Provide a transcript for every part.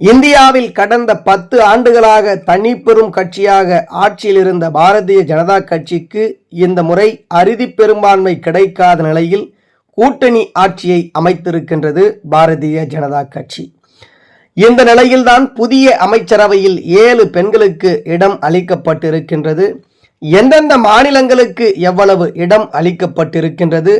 இந்தியாவில் கடந்த பத்து ஆண்டுகளாக தனிப்பெரும் கட்சியாக ஆட்சியில் இருந்த பாரதிய ஜனதா கட்சிக்கு இந்த முறை அறுதி பெரும்பான்மை கிடைக்காத நிலையில் கூட்டணி ஆட்சியை அமைத்திருக்கின்றது பாரதிய ஜனதா கட்சி. இந்த நிலையில்தான் புதிய அமைச்சரவையில் ஏழு பெண்களுக்கு இடம் அளிக்கப்பட்டிருக்கின்றது. எந்தெந்த மாநிலங்களுக்கு எவ்வளவு இடம் அளிக்கப்பட்டிருக்கின்றது?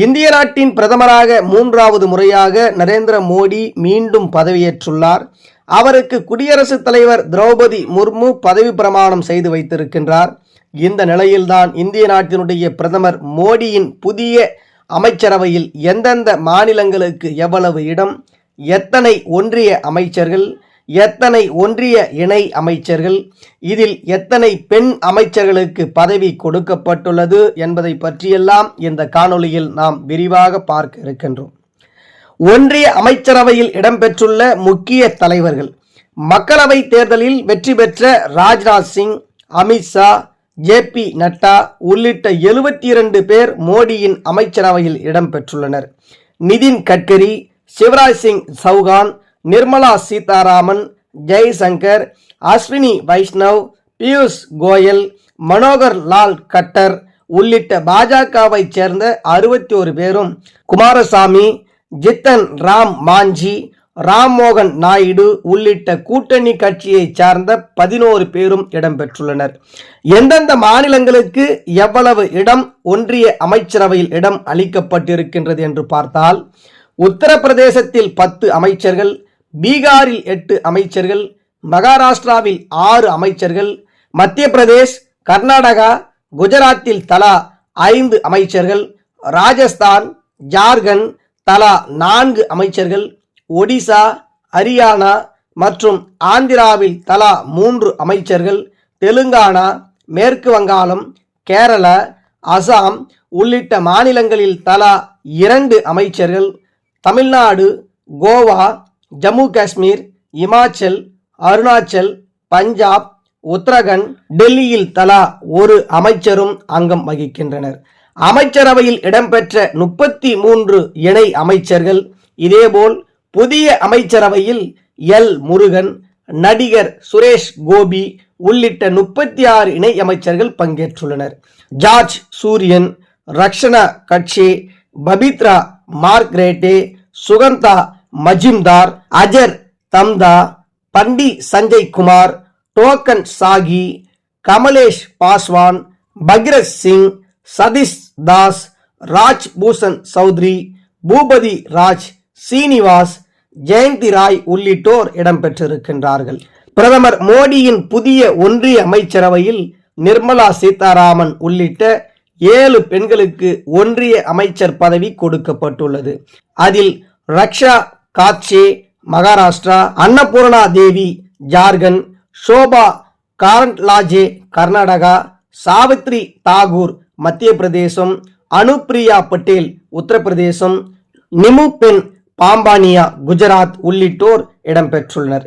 இந்திய நாட்டின் பிரதமராக மூன்றாவது முறையாக நரேந்திர மோடி மீண்டும் பதவியேற்றுள்ளார். அவருக்கு குடியரசுத் தலைவர் திரௌபதி முர்மு பதவி பிரமாணம் செய்து வைத்திருக்கின்றார். இந்த நிலையில்தான் இந்திய நாட்டினுடைய பிரதமர் மோடியின் புதிய அமைச்சரவையில் எந்தெந்த மாநிலங்களுக்கு எவ்வளவு இடம் எத்தனை ஒன்றிய அமைச்சர்கள் எத்தனை ஒன்றிய இணை அமைச்சர்கள் இதில் எத்தனை பெண் அமைச்சர்களுக்கு பதவி கொடுக்கப்பட்டுள்ளது என்பதை பற்றியெல்லாம் இந்த காணொளியில் நாம் விரிவாக பார்க்க இருக்கின்றோம். ஒன்றிய அமைச்சரவையில் இடம்பெற்றுள்ள முக்கிய தலைவர்கள் மக்களவை தேர்தலில் வெற்றி பெற்ற ராஜ்நாத் சிங் அமித்ஷா ஜே பி நட்டா உள்ளிட்ட எழுபத்தி இரண்டு பேர் மோடியின் அமைச்சரவையில் இடம்பெற்றுள்ளனர். நிதின் கட்கரி சிவராஜ் சிங் சௌகான் நிர்மலா சீதாராமன் ஜெய்சங்கர் அஸ்வினி வைஷ்ணவ் பியூஷ் கோயல் மனோகர் லால் கட்டர் உள்ளிட்ட பாஜகவைச் சேர்ந்த அறுபத்தி ஒரு பேரும் குமாரசாமி ஜித்தன் ராம் மாஞ்சி ராம்மோகன் நாயுடு உள்ளிட்ட கூட்டணி கட்சியைச் சார்ந்த பதினோரு பேரும் இடம்பெற்றுள்ளனர். எந்தெந்த மாநிலங்களுக்கு எவ்வளவு இடம் ஒன்றிய அமைச்சரவையில் இடம் அளிக்கப்பட்டிருக்கின்றது என்று பார்த்தால் உத்தரப்பிரதேசத்தில் பத்து அமைச்சர்கள் பீகாரில் எட்டு அமைச்சர்கள் மகாராஷ்டிராவில் ஆறு அமைச்சர்கள் மத்திய பிரதேஷ் கர்நாடகா குஜராத்தில் தலா ஐந்து அமைச்சர்கள் ராஜஸ்தான் ஜார்க்கண்ட் தலா நான்கு அமைச்சர்கள் ஒடிசா ஹரியானா மற்றும் ஆந்திராவில் தலா மூன்று அமைச்சர்கள் தெலுங்கானா மேற்கு வங்காளம் கேரளா அசாம் உள்ளிட்ட மாநிலங்களில் தலா இரண்டு அமைச்சர்கள் தமிழ்நாடு கோவா ஜம்மு காஷ்மீர் இமாச்சல் அருணாச்சல் பஞ்சாப் உத்தரகண்ட் டெல்லியில் தலா ஒரு அமைச்சரும் அங்கம் வகிக்கின்றனர். அமைச்சரவையில் இடம்பெற்ற முப்பத்தி மூன்று இணை அமைச்சர்கள் இதேபோல் புதிய அமைச்சரவையில் எல். முருகன் நடிகர் சுரேஷ் கோபி உள்ளிட்ட முப்பத்தி ஆறு இணை அமைச்சர்கள் பங்கேற்றுள்ளனர். ஜார்ஜ் சூரியன் ரக்ஷனா கட்சி பபித்ரா மார்க்ரேட்டே சுகந்தா மஜிம்தார் அஜர் தம்தா பண்டி சஞ்சய் குமார் டோக்கன் சாகி கமலேஷ் பாஸ்வான் பகிரத் சிங் சதீஷ் தாஸ் ராஜ் பூஷன் சௌத்ரி பூபதி ராஜ் சீனிவாஸ் ஜெயந்தி ராய் உள்ளிட்டோர் இடம்பெற்றிருக்கின்றார்கள். பிரதமர் மோடியின் புதிய ஒன்றிய அமைச்சரவையில் நிர்மலா சீதாராமன் உள்ளிட்ட ஏழு பெண்களுக்கு ஒன்றிய அமைச்சர் பதவி கொடுக்கப்பட்டுள்ளது. அதில் ரக்ஷா காட்சே மகாராஷ்டிரா அன்னபூர்ணா தேவி ஜார்க்கண்ட் ஷோபா காரண்ட்லாஜே கர்நாடகா சாவித்ரி தாகூர் மத்திய பிரதேசம் அனுப்பிரியா பட்டேல் உத்தரப்பிரதேசம் நிமு பென் பாம்பானியா குஜராத் உள்ளிட்டோர் இடம்பெற்றுள்ளனர்